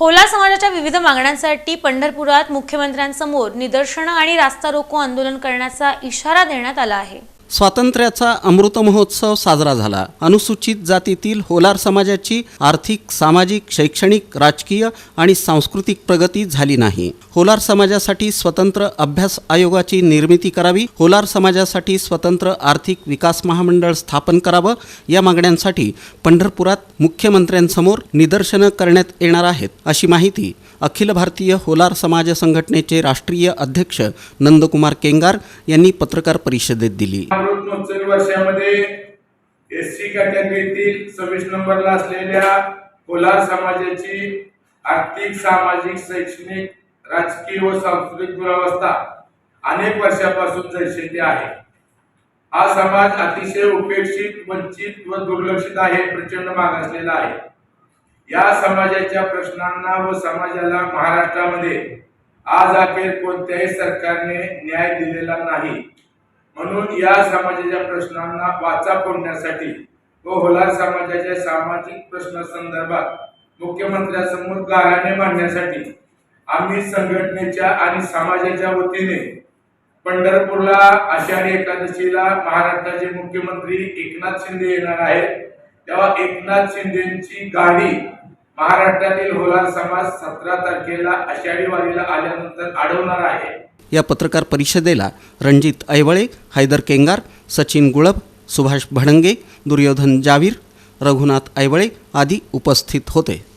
होला समाजाच्या विविध मागण्यांसाठी पंढरपुरात मुख्यमंत्र्यांसमोर निदर्शनं आणि रास्ता रोको आंदोलन करण्याचा इशारा देण्यात आला आहे. स्वातंत्र्याचा अमृत महोत्सव साजरा झाला. अनुसूचित जातीतील होलार समाजाची आर्थिक सामाजिक शैक्षणिक राजकीय आणि सांस्कृतिक प्रगती झाली नाही. होलार समाजासाठी स्वतंत्र अभ्यास आयोगाची निर्मिती करावी होलार समाजासाठी स्वतंत्र आर्थिक विकास महामंडळ स्थापन करावं या मागण्यांसाठी पंढरपुरात मुख्यमंत्र्यांसमोर निदर्शनं करण्यात येणार आहेत अशी माहिती अखिल भारतीय होलार समाज संघटनेचे राष्ट्रीय अध्यक्ष नंदकुमार केंगार यांनी पत्रकार परिषदेत दिली. अमृत वर्षामध्ये एस सी कॅटेगरीतील सव्वीस नंबरला असलेल्या कोलार समाजाची आर्थिक सामाजिक शैक्षणिक राजकीय व सांस्कृतिक दुरावस्था अनेक वर्षापासून जैसे आहे. हा समाज अतिशय उपेक्षित वंचित व दुर्लक्षित आहे प्रचंड मागासलेला आहे. या समाजाच्या प्रश्नांना व समाजाला महाराष्ट्रामध्ये आज अखेर कोणत्याही सरकारने न्याय दिलेला नाही. म्हणून या समाजाच्या प्रश्नांना वाचा फोडण्यासाठी व होलार समाजाच्या सामाजिक प्रश्नासंदर्भात मुख्यमंत्र्यांसमोर गाऱ्हाणे मांडण्यासाठी आम्ही संघटनेच्या आणि समाजाच्या वतीने पंढरपूरला आषाढी एकादशीला महाराष्ट्राचे मुख्यमंत्री एकनाथ शिंदे येणार आहेत. तेव्हा एकनाथ शिंदेची गाडी महाराष्ट्रातील होलार समाज सतरा तारखेला आषाढी वारीला आल्यानंतर अडवणार आहे. या पत्रकार परिषदेला रणजित ऐवळे हैदर केंगार सचिन गुळब सुभाष भडंगे दुर्योधन जावीर रघुनाथ ऐवळे आदी उपस्थित होते.